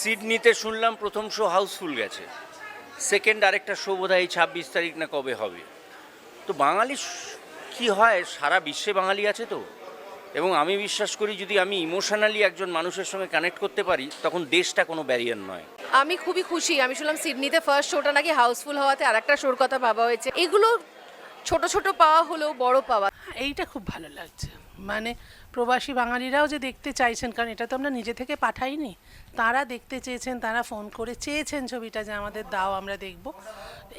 সিডনিতে শুনলাম প্রথম শো হাউসফুল গেছে। সেকেন্ড আরেকটা শো বোধ হয় ছাব্বিশ তারিখ না কবে হবে। তো বাঙালি কি হয়? সারা বিশ্বে বাঙালি আছে তো। এবং আমি বিশ্বাস করি যদি আমি ইমোশনালি একজন মানুষের সঙ্গে কানেক্ট করতে পারি, তখন দেশটা কোনো ব্যারিয়ার নয়। আমি খুবই খুশি। আমি শুনলাম সিডনিতে ফার্স্ট শোটা নাকি হাউসফুল হওয়াতে আর একটা শোর কথা ভাবা হয়েছে। এগুলো ছোট ছোট পাওয়া হলেও বড় পাওয়া। এইটা খুব ভালো লাগছে। মানে প্রবাসী বাঙালিরাও যে দেখতে চাইছেন কারণ এটা তো আমরা নিজে থেকে পাঠাইনি তারা দেখতে চেয়েছেন তারা ফোন করে চেয়েছেন ছবিটা যে আমাদের দাও আমরা দেখব।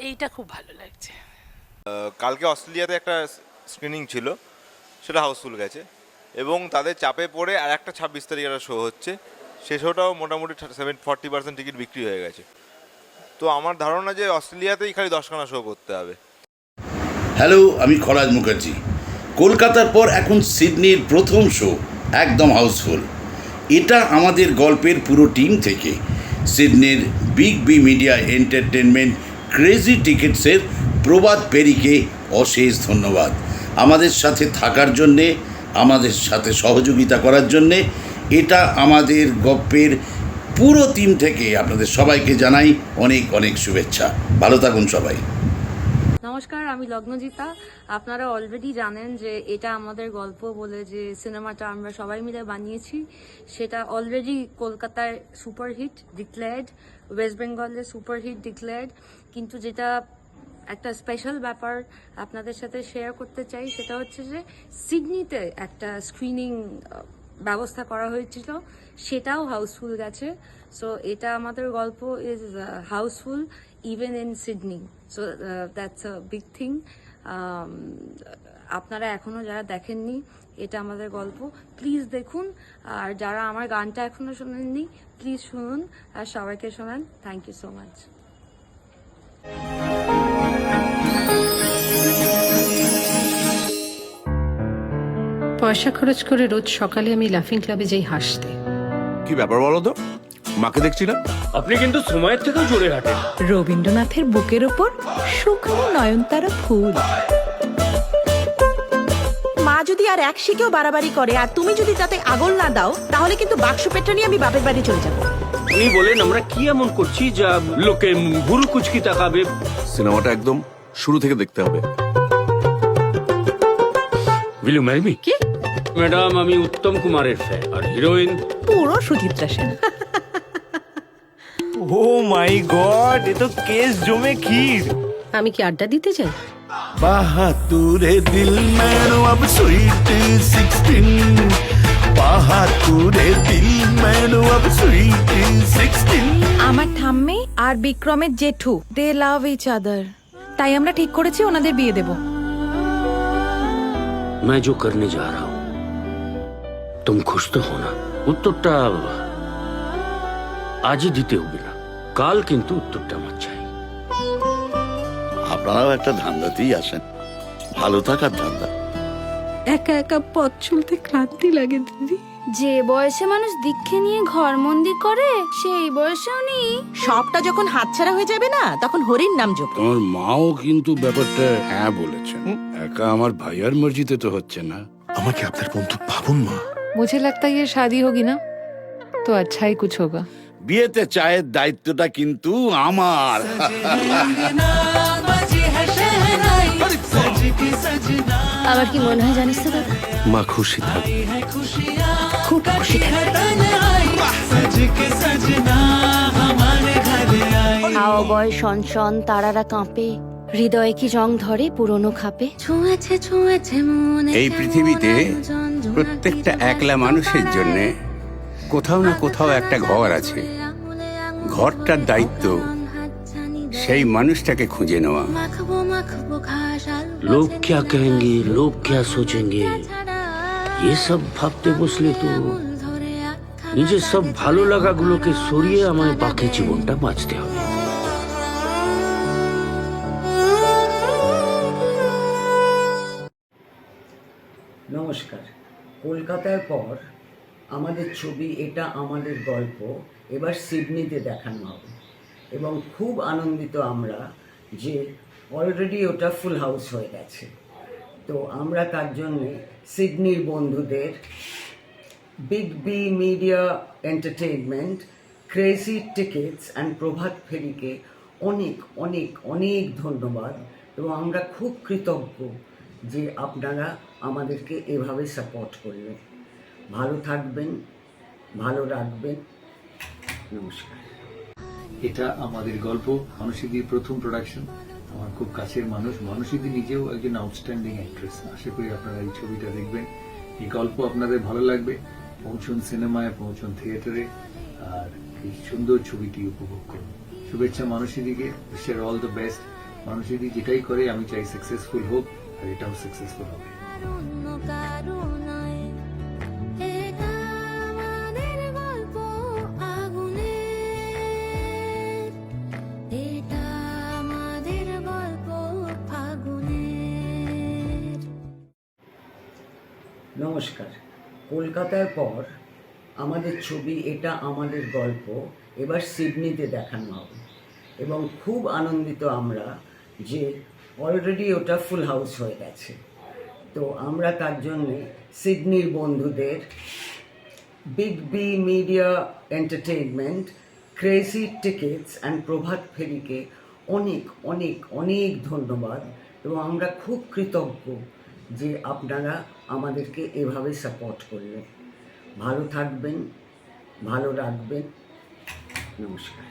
এইটা খুব ভালো লাগছে। কালকে অস্ট্রেলিয়াতে একটা স্ক্রিনিং ছিল সেটা হাউসফুল গেছে এবং তাদের চাপে পড়ে আর একটা ছাব্বিশ তারিখ একটা শো হচ্ছে সে শোটাও মোটামুটি সেভেন ফর্টি পার্সেন্ট টিকিট বিক্রি হয়ে গেছে। তো আমার ধারণা যে অস্ট্রেলিয়াতেই খালি দশখানা শো করতে হবে। হ্যালো, আমি খরাজ মুখার্জি। কলকাতার পর এখন সিডনির প্রথম শো একদম হাউসফুল এটা আমাদের গল্পের পুরো টিম থেকে। সিডনির big B media entertainment crazy টিকিটসের প্রবাদ পেরিকে অশেষ ধন্যবাদ। আমাদের সাথে থাকার জন্যে, আমাদের সাথে সহযোগিতা করার জন্যে, এটা আমাদের গল্পের পুরো টিম থেকে আপনাদের সবাইকে জানাই অনেক অনেক শুভেচ্ছা। ভালো থাকুন সবাই। নমস্কার, আমি লগ্নজিতা। আপনারা অলরেডি জানেন যে এটা আমাদের গল্প বলে যে সিনেমাটা আমরা সবাই মিলে বানিয়েছি। সেটা অলরেডি কলকাতায় সুপারহিট ডিক্লেয়ার্ড ওয়েস্ট বেঙ্গলে সুপারহিট ডিক্লেয়ার্ড কিন্তু যেটা একটা স্পেশাল ব্যাপার আপনাদের সাথে শেয়ার করতে চাই, সেটা হচ্ছে যে সিডনিতে একটা স্ক্রিনিং ব্যবস্থা করা হয়েছিল। সেটাও হাউসফুল গেছে। সো এটা আমাদের গল্প is houseful even in Sydney so that's a big thing Um, আপনারা এখনও যারা দেখেননি এটা আমাদের গল্প। প্লিজ দেখুন। আর যারা আমার গানটা এখনও শোনেননি প্লিজ শুনুন। আর সবাইকে শোনান। থ্যাংক ইউ সো মাচ পয়সা খরচ করে রোজ সকালে আমি লাফিং ক্লাবে যাই হাসতে। কি ব্যাপার বলো তো? মাকে দেখছি না আপনি কিন্তু সময়ের থেকেও জোরে হাঁটেন। রবীন্দ্রনাথের বুকের ওপর শুকনো নয়নতারা ফুল। মা যদি আর এক শিকেও বাড়াবাড়ি করে আর তুমি যদি তাতে আগল না দাও তাহলে কিন্তু বাক্স পেটটা নিয়ে আমি বাপের বাড়ি চলে যাব। উনি বলেন আমরা কি এমন করছি যা লোকে ভুরু কুচকি তাকাবে? সিনেমাটা একদম শুরু থেকে দেখতে হবে। উইল ইউ ম্যারি মি কি? ম্যাডাম আমি উত্তম কুমারের ফ্যান আর হিরোইন পুরো Suchitra Sen. Oh my god এ তো কেস জমে ক্ষীর আমি কি আড্ডা দিতে যাই বাহাতুরে দিল মেরো अब स्वीट 16 বাহাতুরে দিল মেরো अब स्वीट 16 আমার ঠাম্মি আর বিক্রমের জেঠু দে লাভ ইচ আদার তাই আমরা ঠিক করেছি ওনাদের বিয়ে দেব मैं जो करने जा रहा हूं तुम खुश तो हो না উত্তরটা আজই দিতে হবে না কাল কিন্তু উত্তরটা আমার চাই আপনারাও একটা ধান্দাতেই আসেন ভালো থাকার ধান্দা একা একা পথ চলতে ক্লান্তি লাগে দিদি যে বয়সে মানুষ দীক্ষে নিয়ে ঘর মন্দির করে সেই বয়সে উনি সবটা যখন হাতছাড়া হয়ে যাবে না তখন হরির নাম জপ তোমার মাও কিন্তু ব্যাপারটা হ্যাঁ বলেছেন একা আমার ভাইয়ার মর্জিতে তো হচ্ছে না আমাকে আপনার বন্ধু ভাবুন মা मुझे लगता है ये शादी होगी ना तो अच्छा ही कुछ होगा বিয়েতে চায়ের দায়িত্বটা কিন্তু আমার। আমার কি মনে হয় জানিস তো দাদা মা খুশি থাক। খুব খুশি হাওয়া বয় শনশন তারারা কাঁপে। হৃদয়ে কি জং ধরে পুরনো খাপে? ছুঁয়েছে ছুঁয়েছে মনে এই পৃথিবীতে প্রত্যেকটা একলা মানুষের জন্য কোথাও না কোথাও একটা ঘর আছে ঘরটার দায়িত্ব সেই মানুষটাকে খুঁজে নেওয়া মাখবো মাখবো ঘাস আলু लोग क्या कहेंगे लोग क्या सोचेंगे ये सब ভাবতে বসলে তো ধরে আখ্যা নিজের সব ভালো লাগাগুলোকে সরিয়ে আমায় বাকি জীবনটা বাঁচতে হবে নমস্কার কলকাতার পর আমাদের ছবি, এটা আমাদের গল্প। এবার সিডনিতে দেখানো হবে। এবং খুব আনন্দিত আমরা যে অলরেডি ওটা ফুল হাউস হয়ে গেছে। তো আমরা তার জন্যে সিডনির বন্ধুদের big B media entertainment crazy tickets and Prabhat ফেরিকে অনেক অনেক অনেক ধন্যবাদ। এবং আমরা খুব কৃতজ্ঞ যে আপনারা আমাদেরকে এভাবে সাপোর্ট করলেন। ভালো থাকবেন ভালো রাখবেন। নমস্কার। এটা আমাদের গল্প মানুষীদির প্রথম প্রোডাকশন আমার খুব কাছের মানুষ। মানুষীদি নিজেও একজন আউটস্ট্যান্ডিং অ্যাক্ট্রেস আশা করি আপনারা এই ছবিটা দেখবেন। এই গল্প আপনাদের ভালো লাগবে। পৌঁছুন সিনেমায় পৌঁছুন থিয়েটারে আর এই সুন্দর ছবিটি উপভোগ করুন। শুভেচ্ছা মানুষীদিকে বিশ্বের অল দ্য বেস্ট মানুষীদি যেটাই করে আমি চাই সাকসেসফুল হোক আর এটাও সাকসেসফুল হবে। নমস্কার। কলকাতার পর আমাদের ছবি, এটা আমাদের গল্প, এবার সিডনিতে দেখানো হবে। এবং খুব আনন্দিত আমরা যে অলরেডি ওটা ফুল হাউস হয়ে গেছে। তো আমরা তার জন্যে সিডনির বন্ধুদের big B media entertainment crazy tickets and Prabhat ফেরিকে অনেক অনেক অনেক ধন্যবাদ। এবং আমরা খুব কৃতজ্ঞ যে আপনারা আমাদেরকে এভাবে সাপোর্ট করলেন। ভালো থাকবেন ভালো রাখবেন। নমস্কার।